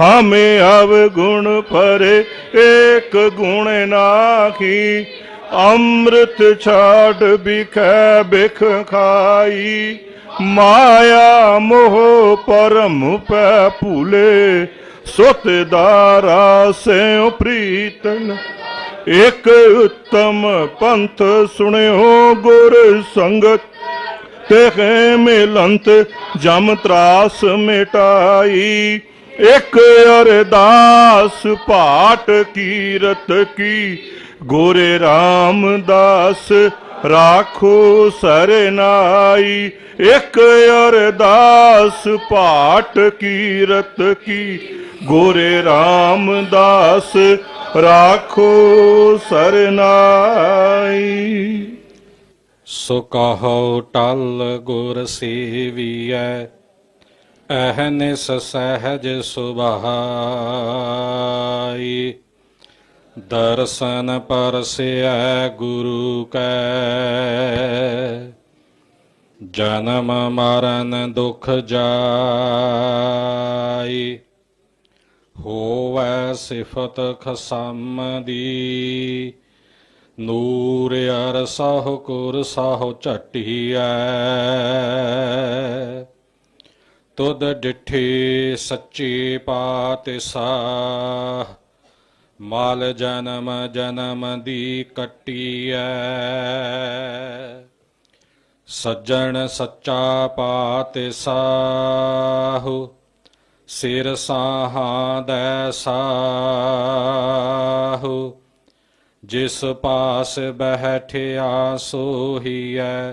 ਹਮੇ ਅਵਗੁਣ ਪਰੇ ਏਕ ਗੁਣ ਨਾਹੀ। ਅੰਮ੍ਰਿਤ ਛਾੜ ਬਿਖੈ ਬਿਖ ਖਾਈ। ਮਾਇਆ ਮੋਹ ਪਰਮ ਪੈ ਭੂਲੇ। ਸੁਤ ਦਾਰਾ ਸਿਉ ਪ੍ਰੀਤਨ। ਇਕ ਉੱਤਮ ਪੰਥ ਸੁਣਿਓ ਗੁਰ ਸੰਗਤ। ਤੇ ਮਿਲੰਤ ਜਮ ਤਰਾਸ ਮਿਟਾਈ। ਇਕ ਅਰਦਾਸ ਪਾਠ ਕੀਰਤ ਕੀ। ਗੋਰੇ ਰਾਮਦਾਸ ਰਾਖੋ ਸਰਨਾਈ। ਇਕ ਅਰਦਾਸ ਪਾਟ ਕੀਰਤ ਕੀ। ਗੋਰੇ ਰਾਮਦਾਸ ਰਾਖੋ ਸਰਨਾਈ। ਸੋ ਕਹੋ ਟਲ ਗੁਰ ਸੇਵੀਐ। ਅਹਨਿਸ ਸਹਿਜ ਸੁਭਾਈ, ਦਰਸ਼ਨ ਪਰਸਿਐ ਗੁਰੂ ਕੈ। ਜਨਮ ਮਰਨ ਦੁਖ ਜਾਈ, ਹੋਵੈ ਸਿਫਤ ਖਸਮ ਦੀ। ਨੂਰ ਅਰ ਸਾਹੁ ਕੁਰ ਸਾਹੁ ਝਟੀਐ। ਤੁਧ ਡਿਠੇ ਸੱਚੇ ਪਾਤਸ਼ਾਹ, ਮਾਲ ਜਨਮ ਜਨਮ ਦੀ ਕੱਟੀਐ। ਸੱਜਣ ਸੱਚਾ ਪਾਤਸ਼ਾਹ, ਸਿਰ ਸਾਹਾਂ ਦੈ ਸਾਹੂ, ਜਿਸ ਪਾਸ ਬਹਿਠਿਆ ਸੋਹੀਐ।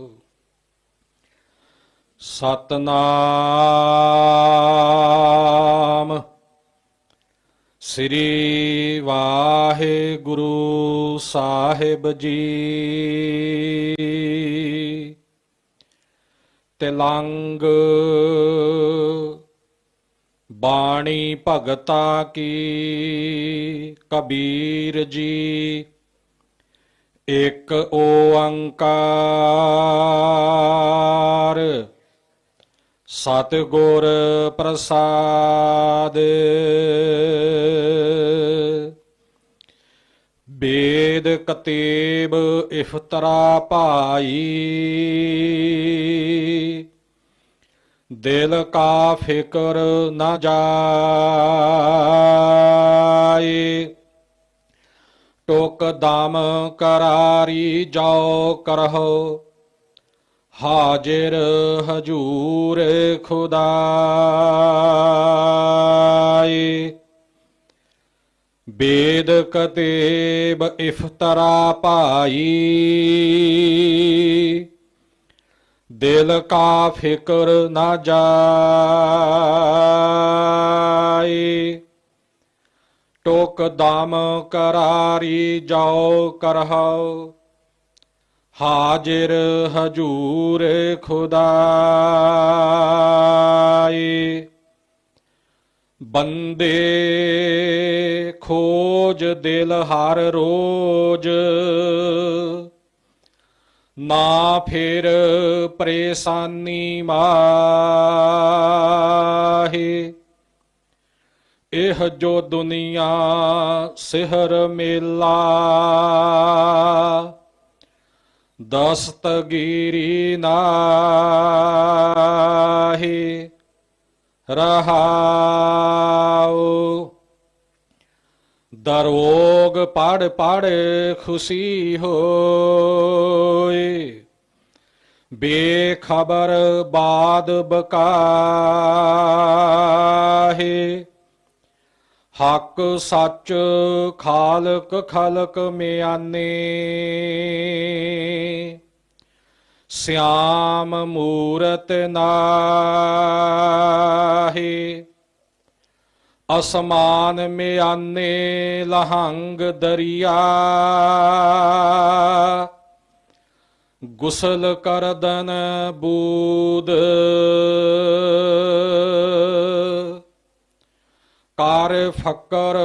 ਸਤਨਾਮ। ਸ੍ਰੀ ਵਾਹਿਗੁਰੂ ਸਾਹਿਬ ਜੀ। ਤਿਲੰਗ ਬਾਣੀ ਭਗਤਾ ਕੀ ਕਬੀਰ ਜੀ। ਇੱਕ ਓੰਕਾਰ ਸਤਿਗੁਰ ਪ੍ਰਸਾਦ। ਬੇਦ ਕਤੇਬ ਇਫਤਰਾ ਭਾਈ। ਦਿਲ ਕਾ ਫਿਕਰ ਨਾ ਜਾਏ। ਟੋਕ ਦਮ ਕਰਾਰੀ ਜਾਓ ਕਰਹੋ। ਹਾਜ਼ਰ ਹਜੂਰ ਖੁਦਾਏ ਬੇਦ ਕਤੇਬ ਇਫਤਰਾ ਭਾਈ। ਦਿਲ ਕਾ ਫਿਕਰ ਨਾ ਜਾਏ ਟੋਕ ਦਮ ਕਰਾਰੀ ਜਾਓ ਕਰਹੁ ਹਾਜ਼ਰ ਹਜੂਰ ਖੁਦਾਏ ਬੰਦੇ ਖੋਜ ਦਿਲ ਹਰ ਰੋਜ। ਨਾ ਫਿਰ ਪਰੇਸ਼ਾਨੀ ਮਾਹੇ। ਇਹ ਜੋ ਦੁਨੀਆ ਸਿਹਰ ਮੇਲਾ। ਦਸਤਗੀਰੀ ਨਾਹੀ ਰਹਾਉ। ਦਰੋਗ ਪੜ ਪੜ ਖੁਸ਼ੀ ਹੋਏ ਬੇਖਬਰ ਬਾਦ ਬਕਾਹੇ। ਹੱਕ ਸੱਚ ਖਾਲਕ ਖਲਕ ਮਿਆਨੇ। ਸਿਆਮ ਮੂਰਤ ਨਾਹੀ। ਅਸਮਾਨ ਮਿਆਨੇ ਲਹੰਗ ਦਰਿਆ। ਗੁਸਲ ਕਰਦਨ ਬੂਦ। ਕਰ ਫਕਰ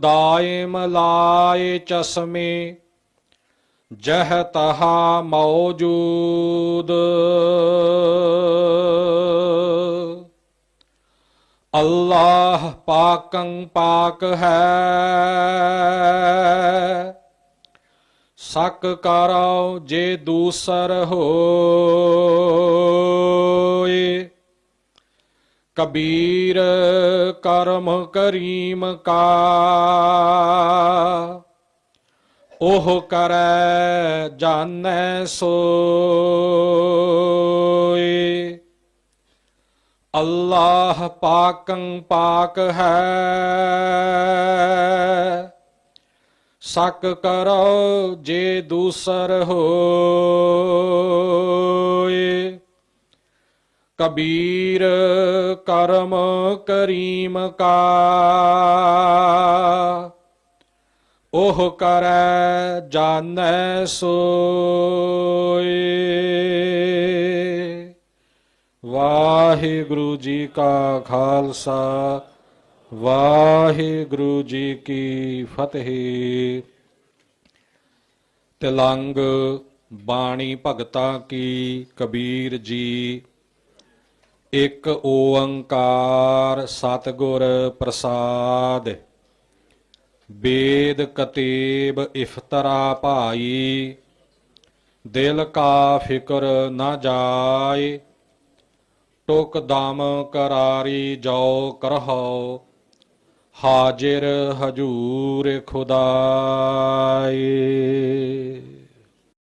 ਦਾਇਮ ਲਾਏ ਚਸ਼ਮੇ, ਜਹ ਤਹਾ ਮੌਜੂਦ। ਅੱਲਾਹ ਪਾਕੰ ਪਾਕ ਹੈ, ਸਕ ਕਰੋ ਜੇ ਦੂਸਰ ਹੋ। ਕਬੀਰ ਕਰਮ ਕਰੀਮ ਕਾ। ਉਹ ਕਰੈ ਜਾਣੈ ਸੋਏ। ਅੱਲਾਹ ਪਾਕੰ ਪਾਕ ਹੈ। ਸਕ ਕਰੋ ਜੇ ਦੂਸਰ ਹੋਏ। ਕਬੀਰ ਕਰਮ ਕਰੀਮ ਕਾ। ਉਹ ਕਰੈ ਜਾਣੈ ਸੋਏ। ਵਾਹਿਗੁਰੂ ਜੀ ਕਾ ਖਾਲਸਾ, ਵਾਹਿਗੁਰੂ ਜੀ ਕੀ ਫਤਿਹ। ਤਿਲੰਗ ਬਾਣੀ ਭਗਤਾ ਕੀ ਕਬੀਰ ਜੀ। ਇਕ ਓੰਕਾਰ ਸਤਿਗੁਰ ਪ੍ਰਸਾਦ ਬੇਦ ਕਤੇਬ ਇਫਤਰਾ ਭਾਈ, ਦਿਲ ਕਾ ਫਿਕਰ ਨਾ ਜਾਏ, ਟੁਕ ਦਮ ਕਰਾਰੀ ਜਾਓ ਕਰਹੁ ਹਾਜ਼ਰ ਹਜੂਰ ਖੁਦਾਏ।